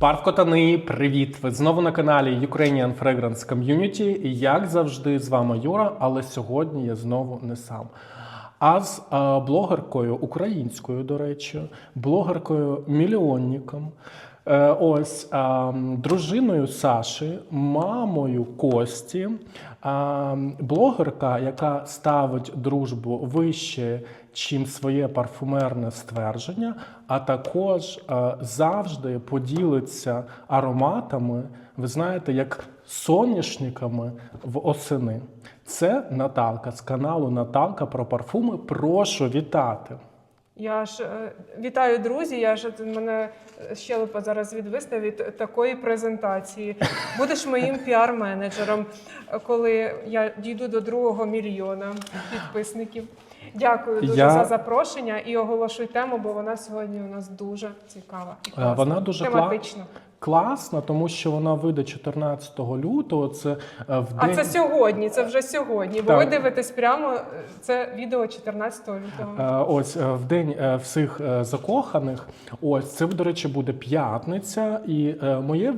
Парфкотани, привіт! Ви знову на каналі Ukrainian Fragrance Community. І як завжди, з вами Юра, але сьогодні я знову не сам. А з е, блогеркою українською, до речі, блогеркою мільйонником. Е, ось е, дружиною Саші, мамою Кості, е, блогерка, яка ставить дружбу вище, чим своє парфумерне ствердження, а також е, завжди поділиться ароматами, ви знаєте, як соняшниками в осени. Це Наталка з каналу Наталка про парфуми. Прошу вітати. Я ж е, вітаю, друзі. Я ж мене щелепа зараз відвисне від такої презентації. Будеш моїм піар-менеджером, коли я дійду до другого мільйона підписників. Дякую дуже Я- за запрошення і оголошуй тему, бо вона сьогодні у нас дуже цікава. І Е, класна, вона дуже тематична. Класна, тому що вона вийде 14 лютого. Це е, в А це сьогодні, це вже сьогодні. Бо Так. ви дивитесь прямо е, це відео 14 лютого. Ось в день всіх закоханих. Ось це, до речі, буде п'ятниця, і моє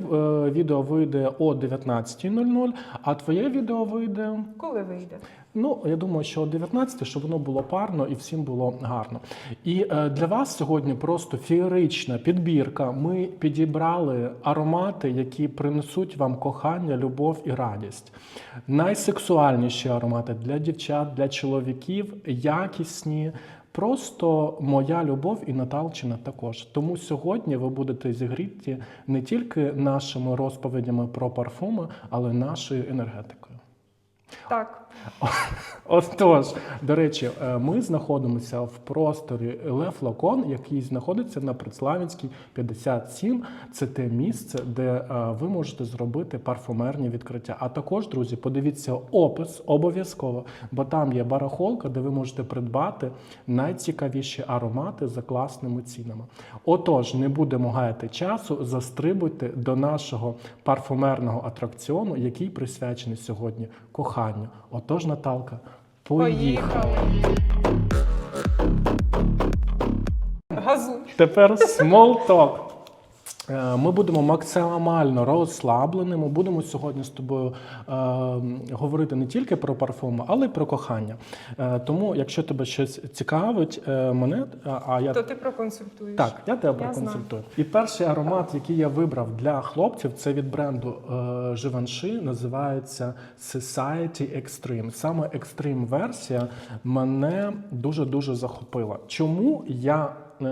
відео вийде о 19.00, а твоє відео вийде. Коли вийде? Ну, я думаю, що о 19, щоб воно було парно і всім було гарно. І е, для вас сьогодні просто феєрична підбірка. Ми підібрали аромати, які принесуть вам кохання, любов і радість. Найсексуальніші аромати для дівчат, для чоловіків, якісні. Просто моя любов і Наталчина також. Тому сьогодні ви будете зігріті не тільки нашими розповідями про парфуми, але й нашою енергетикою. Так. Отож, до речі, е, ми знаходимося в просторі Le Flacon, який знаходиться на Предславінській 57. Це те місце, де е, ви можете зробити парфумерні відкриття. А також, друзі, подивіться опис обов'язково, бо там є барахолка, де ви можете придбати найцікавіші аромати за класними цінами. Отож, не будемо гаяти часу, застрибуйте до нашого парфумерного атракціону, який присвячений сьогодні коханню. Отож, Наталка, поїхали. Газуй. Тепер. Е, Ми будемо максимально розслабленими. Будемо сьогодні з тобою е, говорити не тільки про парфуми, але й про кохання. Е, тому, якщо тебе щось цікавить, е, мене, а- а я То ти проконсультуєш. так, я тебе Я проконсультую. І перший аромат, який я вибрав для хлопців, це від бренду е, Givenchy, називається Society Extreme. Саме Extreme версія мене дуже дуже захопила. Чому я е,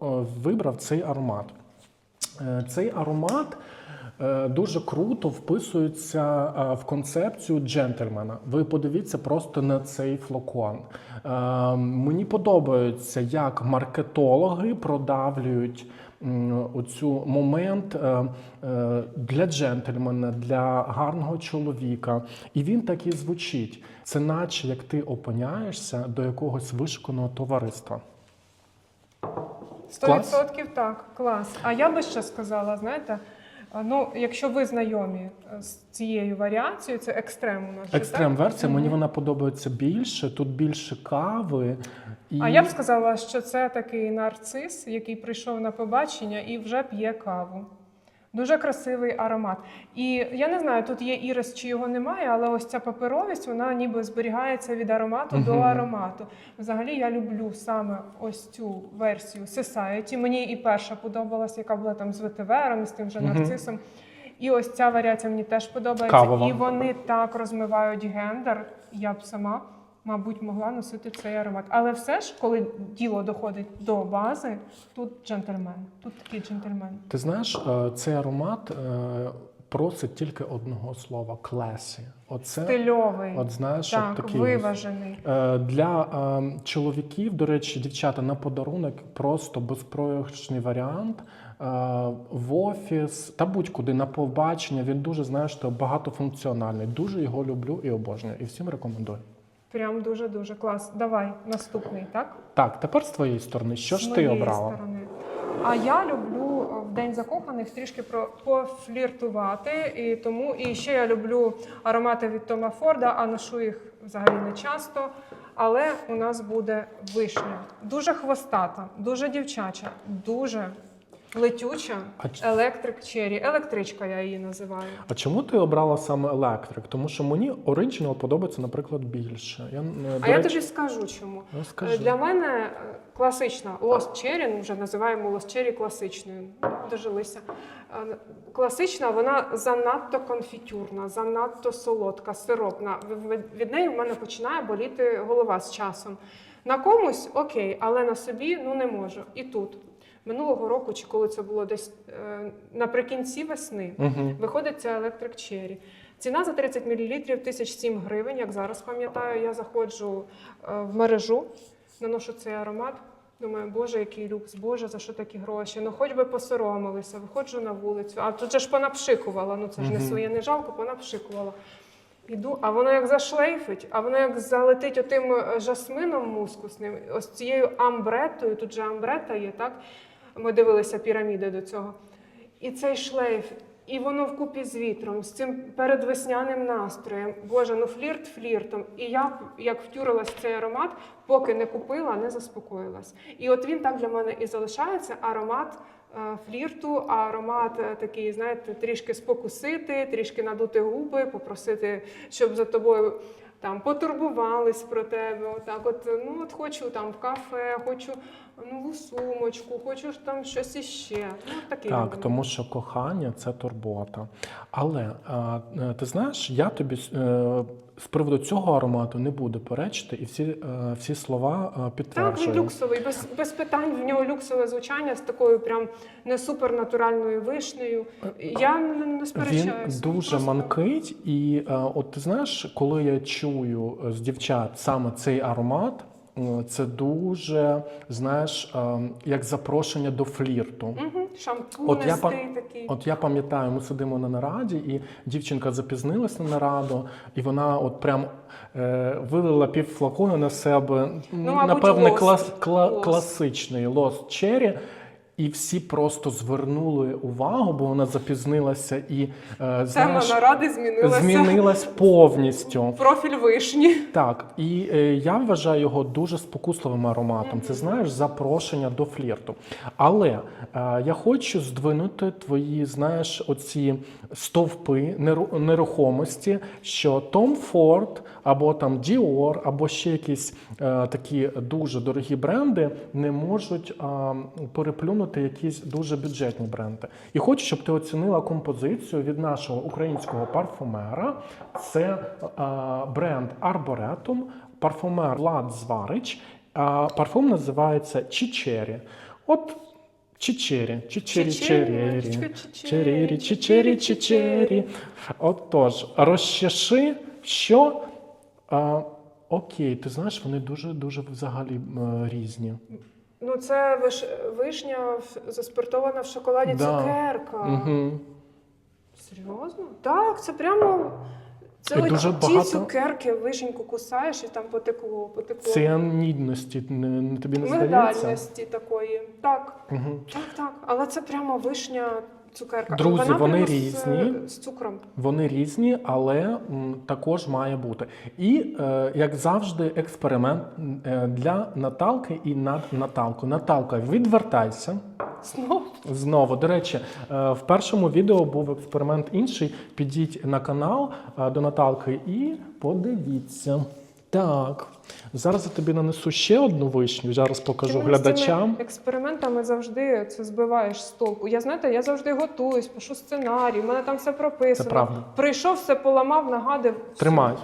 о- вибрав цей аромат? Е, Цей аромат е, дуже круто вписується е, в концепцію джентльмена. Ви подивіться просто на цей флакон. Мені подобається, як маркетологи продавлюють оцю момент для джентльмена, для гарного чоловіка. І він так і звучить. Це наче як ти опиняєшся до якогось вишуканого товариства. Клас. відсотків так, клас. А я би ще сказала, знаєте, ну, якщо ви знайомі е, з цією варіацією, це екстрем у нас. Екстрем версія, мені вона подобається більше. Тут більше кави. І... А я б сказала, що це такий нарцис, який прийшов на побачення і вже п'є каву. Дуже красивий аромат. І я не знаю, тут є ірис чи його немає, але ось ця паперовість, вона ніби зберігається від аромату до аромату. Взагалі я люблю саме ось цю версію Society. Мені і перша подобалась, яка була там з ветивером, з тим же Мгм. нарцисом. І ось ця варіація мені теж подобається. Кавова. І вони так розмивають гендер. Я б сама, мабуть, могла носити цей аромат. Але все ж, коли діло доходить до бази, тут джентльмен. Тут такий джентльмен. Ти знаєш, е, цей аромат е, просить тільки одного слова класі. Оце Стильовий, от знаєш, от такий виважений. Е, Для е, чоловіків, до речі, дівчата на подарунок просто безпроіграшний варіант. В офіс та будь-куди на побачення. Він дуже знаєш, багатофункціональний. Дуже його люблю і обожнюю. І всім рекомендую. Прям дуже-дуже клас. Давай, наступний, так? Так, тепер з твоєї сторони, що З ж ти моєї обрала? сторони. А я люблю е, в день закоханих трішки про пофліртувати, і тому і ще я люблю аромати від Тома Форда, а ношу їх взагалі не часто. Але у нас буде вишня. Дуже хвостата, дуже дівчача, дуже Летюча, А електрик чері, електричка я її називаю. А чому ти обрала саме електрик? Тому що мені оригінал подобається, наприклад, більше. Я, А я речі- тобі скажу чому. Ну, Е. Для мене е, класична Lost Cherry, ну вже називаємо Lost Cherry класичною. Дожилися. Е, Класична, вона занадто конфітюрна, занадто солодка, сиропна. Від неї в мене починає боліти голова з часом. На комусь окей, але на собі ну не можу. І тут. Минулого року, чи коли це було десь е, наприкінці весни, Мгм. Виходить це Electric Cherry. Ціна за 30 мл 1007 гривень, як зараз пам'ятаю. Я заходжу е, в мережу, наношу цей аромат. Думаю, боже, який люкс, боже, за що такі гроші? Ну хоч би посоромилися, виходжу на вулицю. А тут же ж понапшикувала. Ну це ж не своє не жалко, понапшикувала. Іду, а воно як зашлейфить, а воно як залетить отим е, жасмином мускусним, ось цією амбретою. Тут же амбрета є, так? Ми дивилися піраміди до цього. І цей шлейф, і воно вкупі з вітром, з цим передвесняним настроєм. Боже, ну флірт фліртом. І я, як втюрилась в цей аромат, поки не купила, не заспокоїлась. І от він так для мене і залишається аромат. е, Флірту, аромат е, такий, знаєте, трішки спокусити, трішки надути губи, попросити, щоб за тобою там потурбувались про тебе. Отак, от ну от хочу там в кафе, хочу нову сумочку, хочу там щось іще. Ну такий Так, він. тому що кохання це турбота. Але а, е, ти знаєш, я тобі е, з приводу цього аромату не буду перечити, і всі, е, всі слова е, Так, він люксовий, без, без питань. В нього люксове звучання з такою прям не супернатуральною вишнею. Я не, не Він сперечаюся. дуже Просто- манкить, і от ти знаєш, коли я чую з дівчат саме цей аромат, це дуже, знаєш, е, як запрошення до флірту. Шампунь От я такий. От я пам'ятаю, ми сидимо на нараді, і дівчинка запізнилася на нараду, і вона от прям е, вилила пів флакона на себе. Ну, Напевне, клас, кла, класичний лос Cherry. І всі просто звернули увагу, бо вона запізнилася і е, Тема наради змінилася. змінилась повністю. Профіль вишні. Так, і е, я вважаю його дуже спокусливим ароматом. Це знаєш запрошення до флірту. Але е, я хочу здвинути твої, знаєш, оці стовпи неру- нерухомості, що Tom Ford або там Dior, або ще якісь е, такі дуже дорогі бренди не можуть е, переплюнути якісь дуже бюджетні бренди. І хочу, щоб ти оцінила композицію від нашого українського парфумера. Це е, бренд Arboretum, парфумер Влад Зварич. А парфум називається Чічері. От Чічері, Чичері, Чері, Чичері, Чичері, Чичері. Отож, розчеши, що. А, окей, ти знаєш, вони дуже дуже взагалі різні. Ну, це виш... вишня заспиртована в шоколаді Да. цукерка. Угу. Серйозно? Так, це прямо. Це дуже ті багато- цукерки, вишеньку кусаєш і там потекло, потекло. Ціанідності не, не тобі не здається? Медальності такої. Так, Угу. так, так. Але це прямо вишня цукерка. Друзі, Вона вони з- різні. З, цукром. Вони різні, але м, також має бути. І е, як завжди, експеримент е, для Наталки і над Наталку. Наталка, відвертайся. Знов. Знову, до речі, е, в першому відео був експеримент інший. Підіть на канал е, до Наталки і подивіться. Так, зараз я тобі нанесу ще одну вишню. Зараз покажу Ти мене з цими глядачам. Експериментами завжди це збиваєш з толку. Я знаєте, я завжди готуюсь, пишу сценарій, в мене там все прописано. Це правда. Прийшов, все поламав, нагадив. все. Тримай.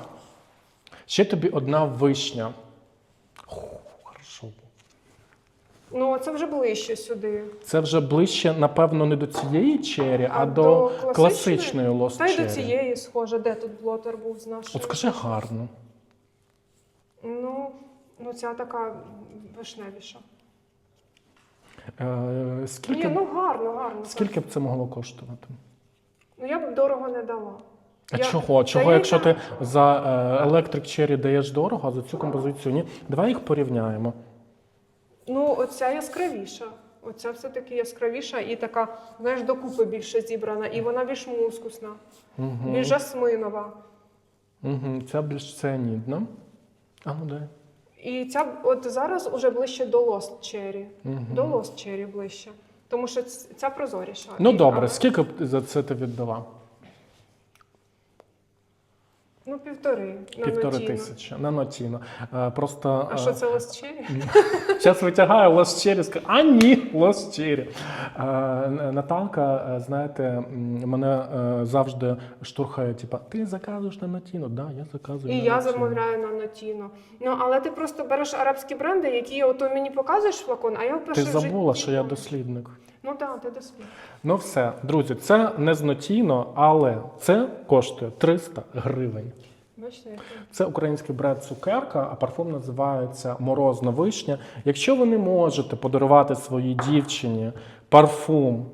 Ще тобі одна вишня. Ху, Хорошо. Ну, це вже ближче сюди. Це вже ближче, напевно, не до цієї чері, а, А до, класичної? класичної лос Та й до цієї схоже, де тут блотер був з нашої. От скажи гарно. Ну, ну ця така вишневіша. Е, скільки, Ні, ну гарно, гарно. скільки б це могло коштувати? Ну я б дорого не дала. А Я- чого? Чого, Та якщо я- ти за е, Electric Cherry даєш дорого, а за цю композицію ні? Давай їх порівняємо. Ну, оця яскравіша. Оця все-таки яскравіша і така, знаєш, докупи більше зібрана, і вона більш мускусна, Угу. більш жасминова. Угу. Ця більш цианідна. А ну дай. І ця от зараз уже ближче до Lost Cherry. Угу. До Lost Cherry ближче. Тому що ц- ця прозоріша. Ну І- добре, але- скільки б за це ти віддала? Ну, півтори. Півтори тисячі на нотіно. Е, Просто А що це Cherry? Зараз витягаю Лос Чері, скажу, а ні, Лос Чері. Е, Наталка, е, знаєте, мене е, завжди штурхає, типа, ти заказуєш на Нотіно? Да, я заказую І я замовляю на Notino. Ну, але ти просто береш арабські бренди, які ото мені показуєш флакон, а я Ти вперше в забула, що я дослідник. Ну так, ти досвід. Ну все, друзі, це не з але це коштує 300 гривень. Бачите, Це український бренд цукерка, а парфум називається Морозна вишня. Якщо ви не можете подарувати своїй дівчині парфум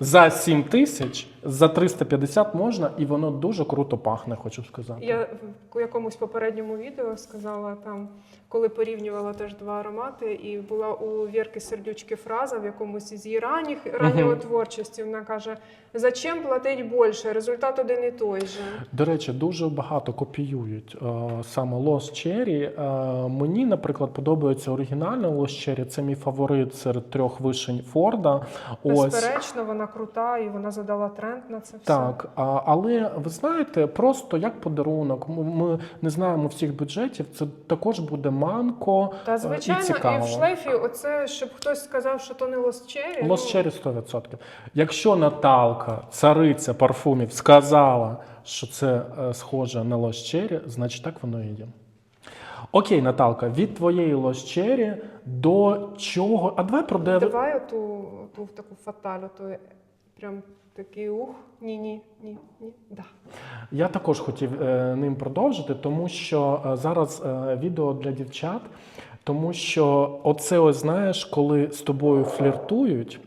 за 7 тисяч, за 350 можна, і воно дуже круто пахне, хочу сказати. Я в якомусь попередньому відео сказала там, коли порівнювала теж два аромати, і була у Вірки Сердючки фраза в якомусь із її ранніх ранньої творчості. Вона каже: Зачем платить більше? Результат один і той же. До речі, дуже багато копіюють е, саме Lost Cherry. Е, мені, наприклад, подобається оригінальний Lost Cherry. Це мій фаворит серед трьох вишень Форда. Ось. Безперечно, вона крута і вона задала тренд на це все. Так, а, але ви знаєте, просто як подарунок, ми, ми не знаємо всіх бюджетів. Це також буде манко Та е, звичайно, і і, в шлейфі, оце щоб хтось сказав, що то не. Lost Cherry 100%. Якщо Наталка, цариця парфумів, сказала, що це е, схоже на Cherry, значить так воно і є. Окей, Наталка, від твоєї Cherry до чого? А давай про де... Давай оту, оту таку фаталь, оту прям такий ух. Ні, ні, ні, ні. Да. Я також хотів е, ним продовжити, тому що е, зараз е, відео для дівчат, тому що оце ось знаєш, коли з тобою фліртують,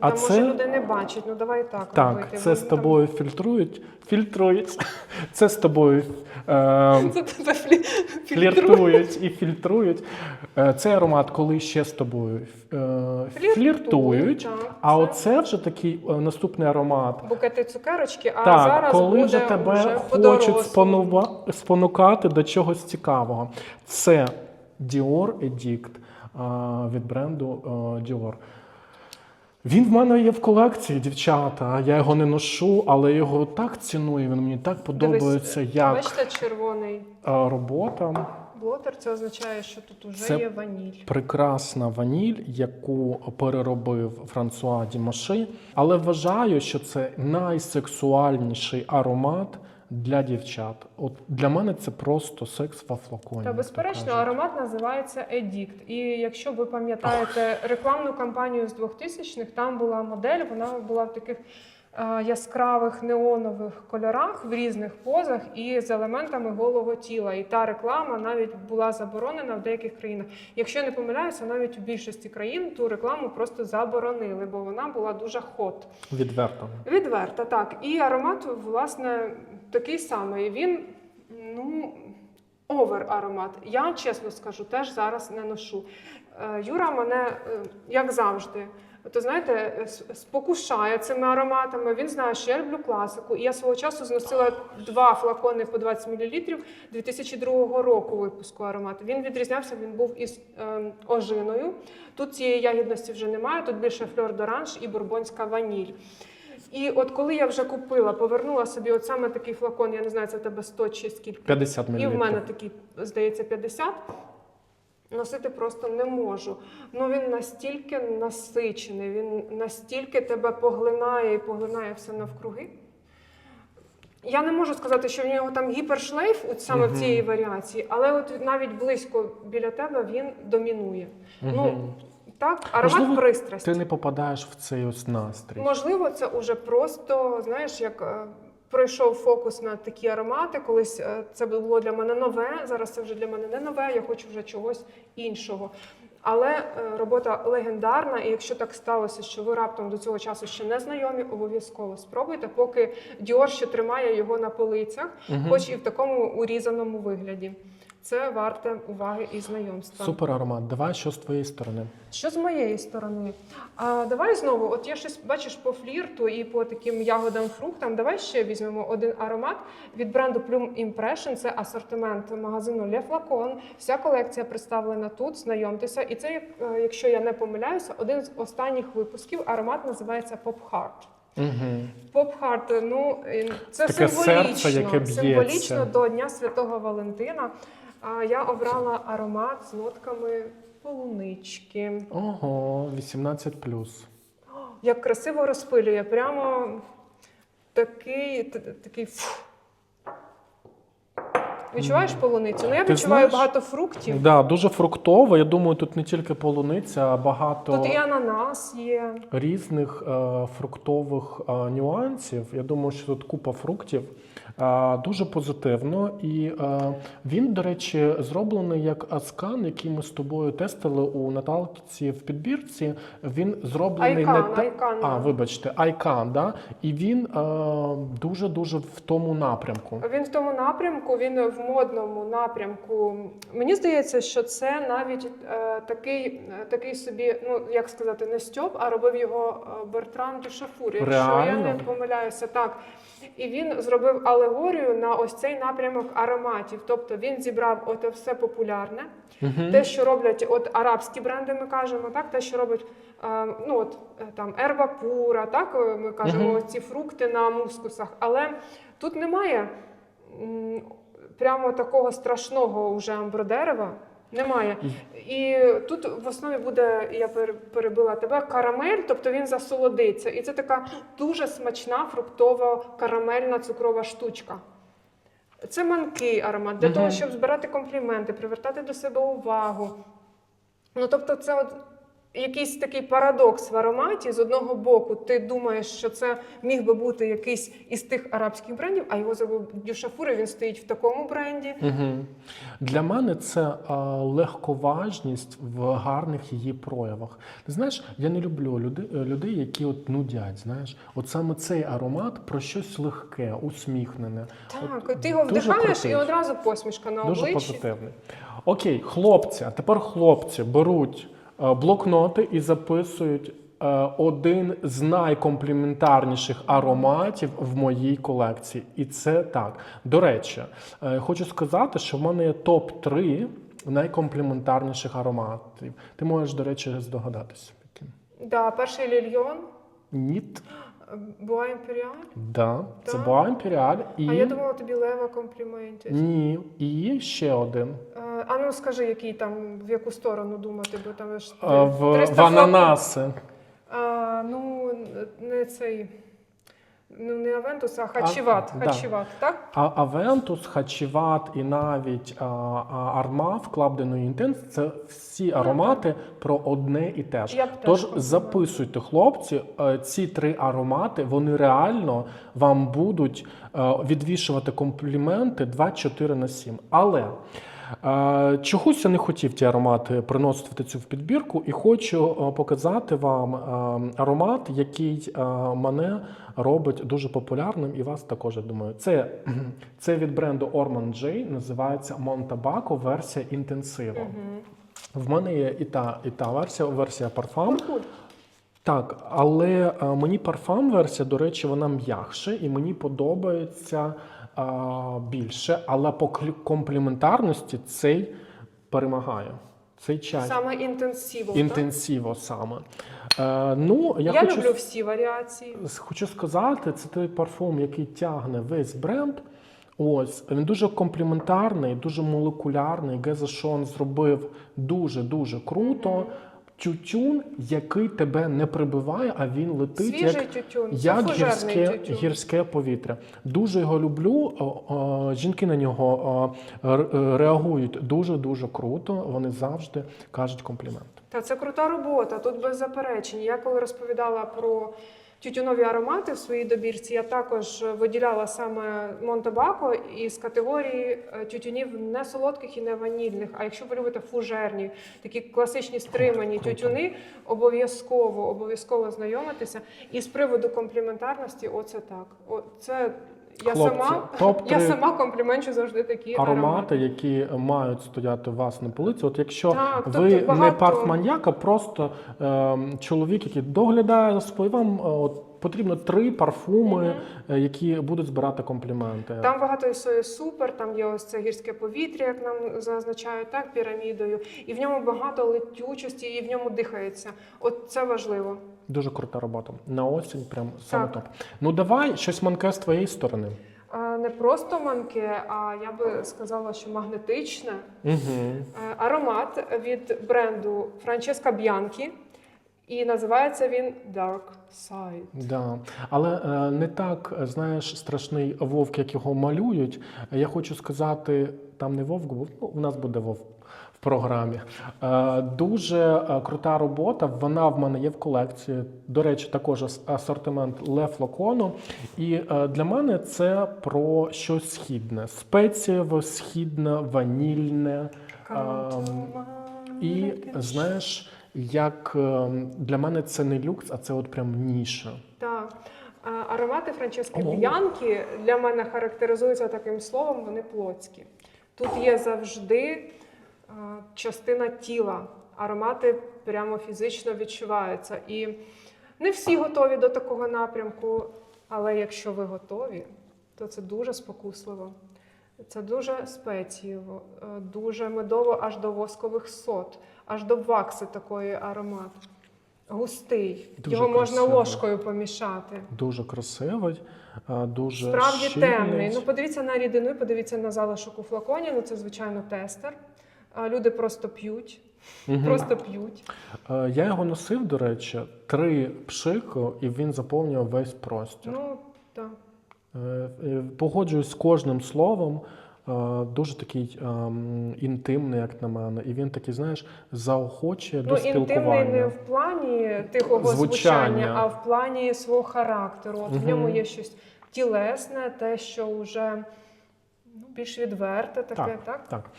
а Та, це може люди не бачать, ну давай так. так, робити. це з ну, тобою фільтрують, фільтрують. Це з тобою е, фліртують і фільтрують. Е, Цей аромат, коли ще з тобою е, Фліртують, А це- оце вже такий е, наступний аромат. Букети цукерочки, а Так, зараз коли буде вже тебе вже хочуть спонува- спонукати до чогось цікавого. Це Dior Edict а, від бренду Dior. Він в мене є в колекції, дівчата. Я його не ношу, але його так ціную. Він мені так подобається, Дивись, як Бачите, червоний а, робота. блотер, це означає, що тут уже Це є ваніль. Прекрасна ваніль, яку переробив Франсуа Дімаши. Але вважаю, що це найсексуальніший аромат для дівчат. От для мене це просто секс во флаконі. Та безперечно, аромат називається Едікт. І якщо ви пам'ятаєте рекламну кампанію з 2000-х, там була модель, вона була в таких яскравих неонових кольорах в різних позах і з елементами голого тіла. І та реклама навіть була заборонена в деяких країнах. Якщо не помиляюся, навіть у більшості країн ту рекламу просто заборонили, бо вона була дуже хот. відверто. Відверто, так. І аромат, власне, такий самий. Він, ну, овер аромат. Я чесно скажу, теж зараз не ношу. Е, Юра мене, е, як завжди, то знаєте, спокушає цими ароматами. Він знає, що я люблю класику. І я свого часу зносила два флакони по 20 мл 2002 року випуску аромату. Він відрізнявся, він був із е, ожиною. Тут цієї ягідності вже немає, тут більше фльор доранж і бурбонська ваніль. І от коли я вже купила, повернула собі от саме такий флакон, я не знаю, це в тебе 100 чи скільки. 50 мл. І в мене такий, здається, 50. Носити просто не можу. Ну він настільки насичений, він настільки тебе поглинає і поглинає все навкруги. Я не можу сказати, що в нього там гіпершлейф, от саме в цій варіації, але от навіть близько біля тебе він домінує. Ну так, аромат Можливо, пристрасті. Ти не попадаєш в цей ось настрій. Можливо, це уже просто, знаєш, як е, пройшов фокус на такі аромати. Колись е, це було для мене нове, зараз це вже для мене не нове, я хочу вже чогось іншого. Але е, робота легендарна, і якщо так сталося, що ви раптом до цього часу ще не знайомі, обов'язково спробуйте, поки Dior ще тримає його на полицях, хоч і в такому урізаному вигляді. Це варте уваги і знайомства. Супер аромат. Давай що з твоєї сторони. Що з моєї сторони? А, давай знову, от я щось бачиш по флірту і по таким ягодам, фруктам. Давай ще візьмемо один аромат від бренду Plume Impression. Це асортимент магазину Le Flacon. Вся колекція представлена тут. Знайомтеся. І це, е, якщо я не помиляюся, один з останніх випусків. Аромат називається Pop Heart. Угу. Поп Харт, ну це Таке символічно, серце, яке символічно до Дня Святого Валентина. А я обрала аромат з нотками полунички. Ого, 18 Як красиво розпилює, прямо такий, такий. фу. Відчуваєш полуницю? Ну я Ти відчуваю знаєш- багато фруктів. Да, дуже фруктово. Я думаю, тут не тільки полуниця, а багато Тут і ананас є. різних е, фруктових е, нюансів. Я думаю, що тут купа фруктів. Дуже позитивно. І він, до речі, зроблений як аскан, який ми з тобою тестили у Наталці в підбірці. Він зроблений Айкан, не та-. А, вибачте, Айкан, да? І він дуже дуже в тому напрямку. Він в тому напрямку, він в модному напрямку. Мені здається, що це навіть е, такий, е, такий собі, ну як сказати, не Стьоп, а робив його е, Бертран Дюшафур, якщо я не помиляюся, так. І він зробив алегорію на ось цей напрямок ароматів. Тобто він зібрав оте все популярне, Мгм. те, що роблять от арабські бренди, ми кажемо, так, те, що роблять е, ну от е, там ерба пура, так е, ми кажемо, Мгм. ці фрукти на мускусах. Але тут немає прямо такого страшного уже амбродерева. Немає. І тут в основі буде, я перебила тебе, карамель, тобто він засолодиться. І це така дуже смачна фруктова карамельна цукрова штучка. Це манкий аромат для Мгм. того, щоб збирати компліменти, привертати до себе увагу. Ну, тобто, це от якийсь такий парадокс в ароматі. З одного боку, ти думаєш, що це міг би бути якийсь із тих арабських брендів, а його зробив Дюшафур, і він стоїть в такому бренді. Угу. Для мене це а, легковажність в гарних її проявах. Ти знаєш, я не люблю люди, е, людей, які от нудять. Знаєш, от саме цей аромат про щось легке, усміхнене. Так, ти його дуже вдихаєш і одразу посмішка на Дуже обличчі. позитивний. Окей, хлопці, а тепер хлопці беруть е, блокноти і записують е, один з найкомпліментарніших ароматів в моїй колекції. І це так. До речі, е, хочу сказати, що в мене є топ-3 найкомпліментарніших ароматів. Ти можеш, до речі, здогадатися. Да, перший лільйон, Ніт, Буа Імперіаль. да, це. Боа Імперіаль і А я думала, тобі лева компліментів. ні, і ще один. Е, А ну скажи, який там, в яку сторону думати, бо там ж Е, В, 300 в ананаси. А, ну, не цей. Ну, не Авентус, а Хачіват. да. Хачіват, так? А Авентус, Хачіват і навіть а, а, Club de Nuit – це всі аромати про одне і те ж. Тож записуйте, хлопці, е, ці три аромати, вони реально вам будуть е, відвішувати компліменти 24 на 7. Але чогось я не хотів ті аромати приносити цю в підбірку, і хочу е, показати вам е, аромат, який е, мене робить дуже популярним, і вас також я думаю. Це, це від бренду Ormond J, називається Montabaco версія інтенсиво. В мене є і та, і та версія, версія парфам. Так, але мені парфам версія, до речі, вона м'якше, і мені подобається більше, але по компліментарності цей перемагає. Цей чай. Саме інтенсиво. так? Саме. Е, ну, я, Я, хочу, люблю всі варіації. хочу сказати, це той парфум, який тягне весь бренд. Ось він дуже компліментарний, дуже молекулярний. Геза Шон зробив дуже дуже круто. Тютюн, який тебе не прибиває, а він летить Свіжий як, тютюн. Як гірське, тютюн. гірське повітря. Дуже його люблю. Жінки на нього е, реагують дуже дуже круто. Вони завжди кажуть комплімент. Та це крута робота, тут без заперечень. Я коли розповідала про тютюнові аромати в своїй добірці, я також виділяла саме Монтебако із категорії е, тютюнів не солодких і не ванільних. А якщо ви любите фужерні, такі класичні стримані тютюни, обов'язково обов'язково знайомитися. І з приводу компліментарності, оце так. Це Я Хлопці, сама топ-три я сама компліменчу завжди такі аромати, які мають стояти у вас на полиці. От якщо Так, тут ви багато- не а просто ем, чоловік, який доглядає за собою, вам е, от, потрібно три парфуми, е, які будуть збирати компліменти. Там багато ісої супер, там є ось це гірське повітря, як нам зазначають, так, пірамідою. І в ньому багато летючості, і в ньому дихається. От це важливо. Дуже крута робота. На осінь прям саме топ. Ну давай щось манке з твоєї сторони. Е, Не просто манке, а я би сказала, що магнетичне. Угу. Аромат від бренду Франческа Б'янкі. І називається він Dark Side. Да. Але е, не так, знаєш, страшний вовк, як його малюють. Я хочу сказати, там не вовк був, ну, у нас буде вовк. Програмі Е, дуже е, крута робота. Вона в мене є в колекції. До речі, також асортимент Ле Флакону. І е, для мене це про щось східне: спецієве, східне, ванільне. Ем, І знаєш, як ем, для мене це не люкс, а це от прям ніша. Так. Аромати Франчески О. Б'янкі для мене характеризуються таким словом, вони плотські. Тут є завжди частина тіла. Аромати прямо фізично відчуваються. І не всі готові до такого напрямку, але якщо ви готові, то це дуже спокусливо. Це дуже спецієво, е, дуже медово аж до воскових сот, аж до вакси такої аромат. Густий. Дуже Його можна ложкою помішати. Дуже красивий, е, дуже Справді щільний. темний. Ну, подивіться на рідину, подивіться на залишок у флаконі. Ну, це, звичайно, тестер. А Люди просто п'ють. Мгм. Просто п'ють. Е, Я його носив, до речі, три пшику, і він заповнював весь простір. Ну, так. Е, е, Погоджуюсь з кожним словом. Дуже такий ем, інтимний, як на мене, і він такий, знаєш, заохочує Ну, до інтимний не в плані тихого Звучання. звучання, а в плані свого характеру. От в ньому є щось тілесне, те, що вже більш відверте, таке, так? Так.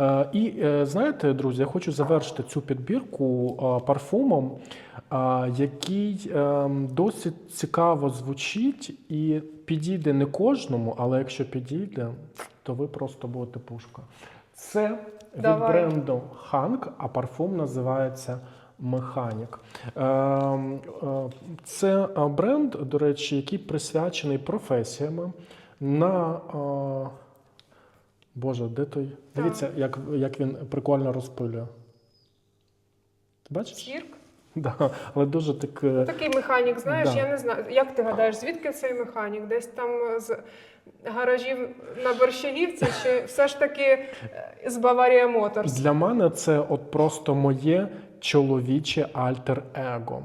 Е, і е, знаєте, друзі, я хочу завершити цю підбірку е, парфумом, е, який е, досить цікаво звучить і підійде не кожному, але якщо підійде, то ви просто будете пушка. Це від бренду Hank, а парфум називається Механік. Е, Це е, бренд, до речі, який присвячений професіями на. Боже, де той? Дивіться, як, як він прикольно розпилює. Ти бачиш? Цірк. Да, але дуже так. е, Такий механік, знаєш, Да. я не знаю. Як ти гадаєш, звідки цей механік? Десь там з гаражів на Борщагівці, чи все ж таки е, з Баварія Моторс? Для мене це от просто моє чоловіче альтер-его.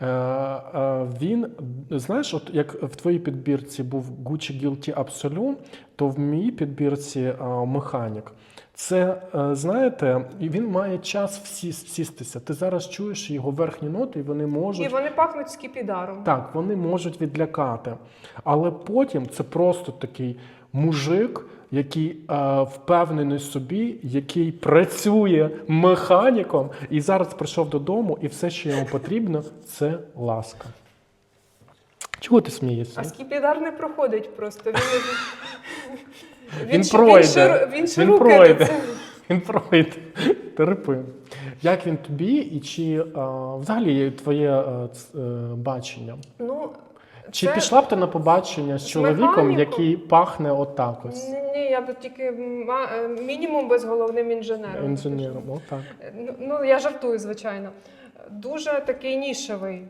Е, е, він, знаєш, от як в твоїй підбірці був Gucci Guilty Absolute, то в моїй підбірці е, механік. Це, е, знаєте, він має час всі, сістися. Ти зараз чуєш його верхні ноти, і вони можуть. І вони пахнуть скіпідаром. Так, вони можуть відлякати. Але потім це просто такий мужик, який е, впевнений в собі, який працює механіком, і зараз прийшов додому, і все, що йому потрібно, це ласка. Чого ти смієшся? А скіпідар не проходить просто. Він, Він ще- пройде. ще- Він, Він пройде. Він пройде. Терпи. Як він тобі, і чи е, взагалі твоє е, ц- е, бачення? Чи це- пішла б ти на побачення з чоловіком, механіком? який пахне отак ось? Ні, ні, я б тільки ма- е, мінімум без головним інженером. Інженером, отак. Ну, ну, я жартую, звичайно. Дуже такий нішевий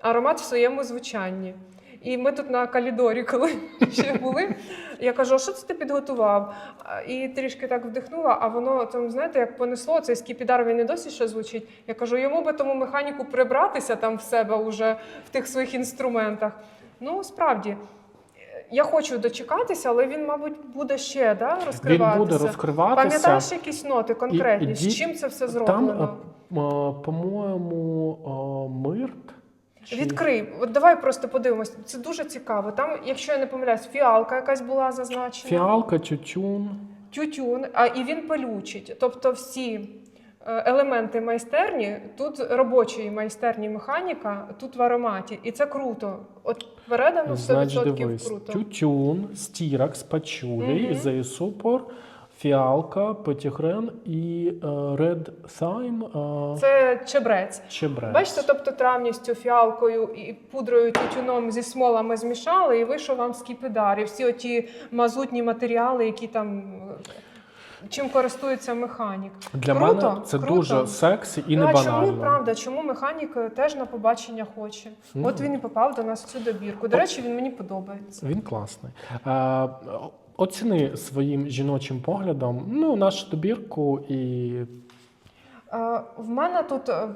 аромат в своєму звучанні. І ми тут на калідорі, коли ще були, я кажу, а що це ти підготував? І трішки так вдихнула, а воно там, знаєте, як понесло, цей скіпідар він і досі ще звучить. Я кажу, йому би тому механіку прибратися там в себе уже в тих своїх інструментах. Ну, справді, я хочу дочекатися, але він, мабуть, буде ще да, Він розкриватися. буде розкриватися. Пам'ятаєш якісь ноти конкретні? І- і З чим це все зроблено? е, е, по-моєму, е, мирт. Чи- Відкрий, от давай просто подивимось. Це дуже цікаво. Там, якщо я не помиляюсь, фіалка якась була зазначена, Фіалка, тютюн. тютюн, а і він пелючить. Тобто всі е, елементи майстерні. Тут робочої майстерні механіка, тут в ароматі. І це круто. От передано 100% Значить, дивись, круто. тютюн, стіракс, пачулі, Мгм. ізеїсупор, фіалка, петігрен і Red Thyme, е, Це чебрець. чебрець. Бачите, тобто травністю, фіалкою і пудрою тютюном зі смолами змішали, і вийшов вам скіпидар. І всі оті мазутні матеріали, які там е, чим користується механік. Для Круто, мене це круто. дуже сексі і ну, не а чому правда? Чому механік е, теж на побачення хоче? Ну. От він і попав до нас в цю добірку. До речі, він мені подобається. Він класний. Е, оціни своїм жіночим поглядом ну, нашу добірку і Е, В мене тут е,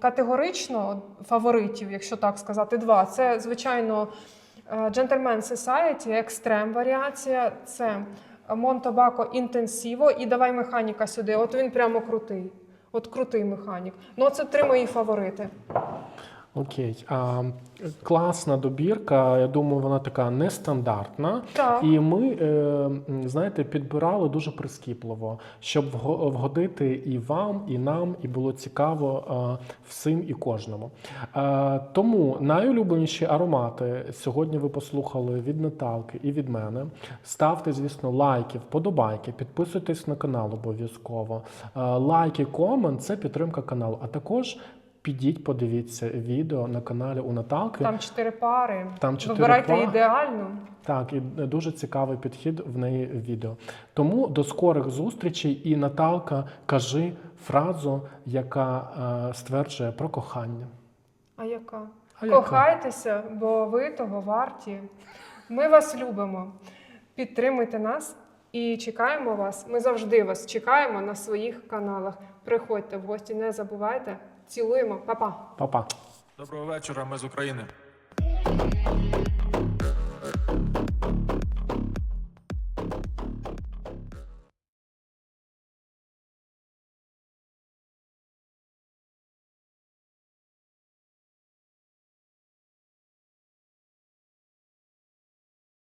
категорично фаворитів, якщо так сказати, два. Це, звичайно, е, Gentleman Society, екстрем варіація, це Монтобако Інтенсіво і давай механіка сюди. От він прямо крутий. От крутий механік. Ну, це три мої фаворити. Окей. А, класна добірка. Я думаю, вона така нестандартна. Так. І ми, е, знаєте, підбирали дуже прискіпливо, щоб вгодити і вам, і нам, і було цікаво всім і кожному. Тому найулюбленіші аромати сьогодні ви послухали від Наталки і від мене. Ставте, звісно, лайки, вподобайки, підписуйтесь на канал обов'язково. Лайки, комент це підтримка каналу. А також підіть, подивіться відео на каналі у Наталки. Там чотири пари. Там чотири Вибирайте пари. ідеальну. Так, і дуже цікавий підхід в неї в відео. Тому до скорих зустрічей. І Наталка, кажи фразу, яка е, стверджує про кохання. А яка? А яка? Кохайтеся, бо ви того варті. Ми вас любимо. Підтримуйте нас і чекаємо вас. Ми завжди вас чекаємо на своїх каналах. Приходьте в гості, не забувайте. Цілуємо, Па-па! Па-па. Доброго вечора, ми з України.